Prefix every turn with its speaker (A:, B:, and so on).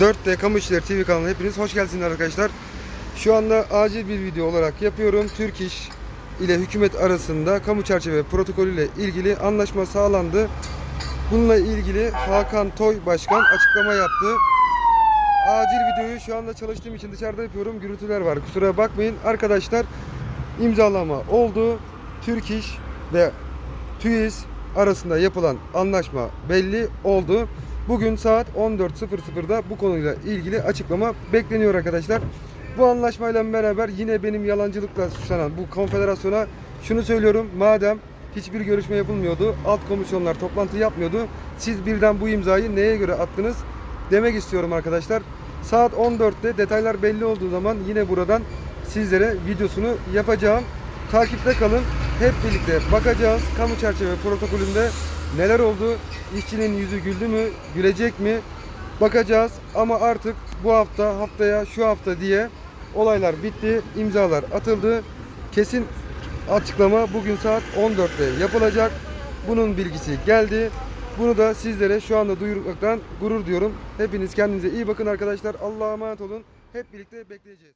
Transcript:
A: 4D Kamu İşleri TV kanalına hepiniz hoş geldiniz arkadaşlar. Şu anda acil bir video olarak yapıyorum. Türk İş ile hükümet arasında kamu çerçeve protokolü ile ilgili anlaşma sağlandı. Bununla ilgili Hakan Toy Başkan açıklama yaptı. Acil videoyu şu anda çalıştığım için dışarıda yapıyorum. Gürültüler var. Kusura bakmayın. Arkadaşlar imzalama oldu. Türk İş ve TÜİS arasında yapılan anlaşma belli oldu. Bugün saat 14.00'da bu konuyla ilgili açıklama bekleniyor arkadaşlar. Bu anlaşmayla beraber yine benim yalancılıkla suçlanan bu konfederasyona şunu söylüyorum. Madem hiçbir görüşme yapılmıyordu, alt komisyonlar toplantı yapmıyordu. Siz birden bu imzayı neye göre attınız demek istiyorum arkadaşlar. Saat 14'te detaylar belli olduğu zaman yine buradan sizlere videosunu yapacağım. Takipte kalın. Hep birlikte bakacağız. Kamu çerçeve protokolünde neler oldu? İşçinin yüzü güldü mü? Gülecek mi? Bakacağız. Ama artık bu hafta, haftaya, şu hafta diye olaylar bitti. imzalar atıldı. Kesin açıklama bugün saat 14'te yapılacak. Bunun bilgisi geldi. Bunu da sizlere şu anda duyurmaktan gurur diyorum. Hepiniz kendinize iyi bakın arkadaşlar. Allah'a emanet olun. Hep birlikte bekleyeceğiz.